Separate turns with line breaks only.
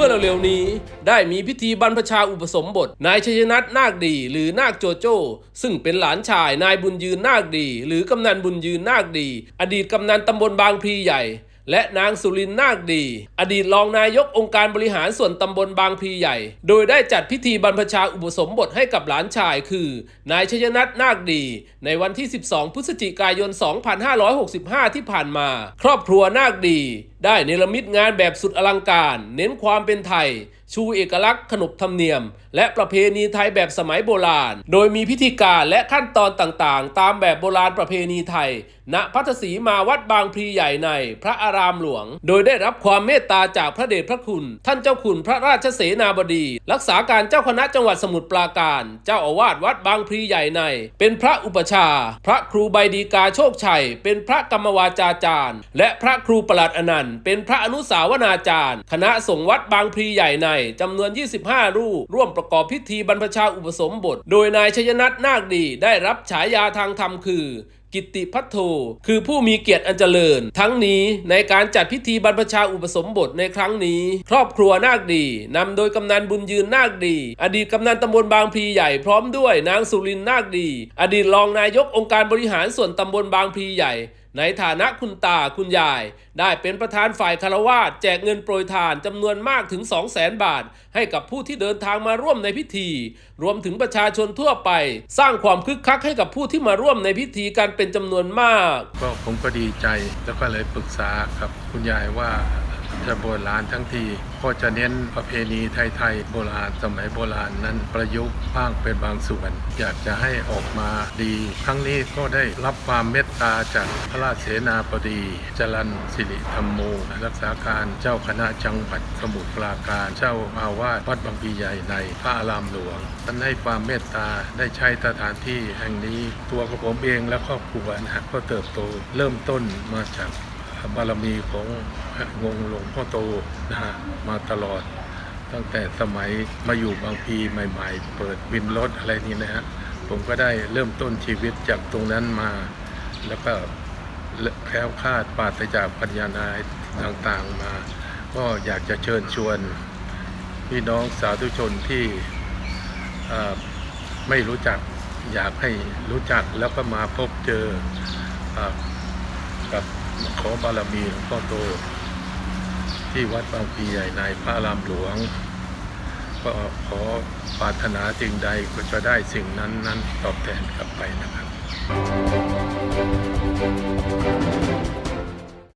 มื่อเร็วๆนี้ ได้มีพิธีบรรพชาอุปสมบท นายชัยนัทนาคดี หรือนาคโจโจ้ ซึ่งเป็นหลานชายนายบุญยืนนาคดี หรือกำนันบุญยืนนาคดี อดีตกำนันตำบลบางพลีใหญ่ และนางสุรินนาคดี อดีตรองนายกองค์การบริหารส่วนตำบลบางพลีใหญ่ โดยได้จัดพิธีบรรพชาอุปสมบทให้กับหลานชาย คือ นายชยนัทนาคดี ในวันที่ 12 พฤศจิกายน 2565 ที่ผ่านมา ครอบครัวนาคดีได้เนรมิตงานแบบสุดอลังการ เน้นความเป็นไทย ชูเอกลักษณ์ขนบธรรมเนียม และประเพณีไทยแบบสมัยโบราณ โดยมีพิธีการและขั้นตอนต่างๆ ตามแบบโบราณประเพณีไทย ณพัทศีมาวัดบางพลีใหญ่ในพระอารามหลวง โดยได้รับความเมตตาจากพระเดชพระคุณ ท่านเจ้าคุณพระราชเสนาบดี รักษาการเจ้าคณะจังหวัดสมุทรปราการ เจ้าอาวาสวัดบางพลีใหญ่ใน เป็นพระอุปชา พระครูใบดีกาโชคชัย เป็นพระกรรมวาจาจารย์ และพระครูประหลัดอนันต์เป็นพระอนุสาวนาจารย์ คณะสงฆ์วัดบางพลีใหญ่ในจำนวน 25 รูป ร่วมประกอบพิธีบรรพชาอุปสมบท โดยนายชยนัทนาคดีได้รับฉายาทางธรรมคือกิติพัทโทคือผู้มีเกียรติอันเจริญ ทั้งนี้ในการจัดพิธีบรรพชาอุปสมบทในครั้งนี้ ครอบครัวนาคดีนำโดยกำนันบุญยืนนาคดี อดีตกำนันตำบลบางพลีใหญ่พร้อมด้วยนางสุรินนาคดี อดีตรองนายกองค์การบริหารส่วนตำบลบางพลีใหญ่ ในฐานะคุณตาคุณยาย ได้เป็นประธานฝ่ายคารวาสแจกเงินโปรยทานจำนวนมากถึง 2 0 0แสนบาท ให้กับผู้ที่เดินทางมาร่วมในพิธี รวมถึงประชาชนทั่วไป สร้างความคึกคักให้กับผู้ที่มาร่วมในพิธีกันเป็นจำนวนมาก
ก็ผมก็ดีใจแล้วก็เลยปรึกษากับคุณยายว่า จะโบราณทั้งทีก็จะเน้นประเพณีไทยๆโบราณสมัยโบราณนั้นประยุกต์บ้างเป็นบางส่วน อยากจะให้ออกมาดี ครั้งนี้ก็ได้รับความเมตตาจากพระราชเสนาบดีจรันสิริธรรมโมรักษาการเจ้าคณะจังหวัดสมุทรปราการเจ้าอาวาสวัดบางพีใหญ่ในพระอารามหลวงท่านให้ความเมตตาได้ใช้สถานที่แห่งนี้ ตัวของผมเองและครอบครัวนะฮะก็เติบโตเริ่มต้นมาจาก บารมีของงงหลวงพ่อโตนะฮะมาตลอด ตั้งแต่สมัยมาอยู่บางพีใหม่ ๆ เปิดวินรถอะไรนี้นะฮะผมก็ได้เริ่มต้นชีวิตจากตรงนั้นมา แล้วก็แคล้วคลาดปราศจากปัญญานายต่างๆมา ก็อยากจะเชิญชวนพี่น้องสาธุชนที่ไม่รู้จักอยากให้รู้จักแล้วก็มาพบเจออ กับขอบารมีหลวงพ่อโต ที่วัดบางพีใหญ่ในพระรามหลวง ก็ขอปรารถนาสิ่งใดก็จะได้สิ่งนั้นนั้นตอบแทนกลับไปนะครับ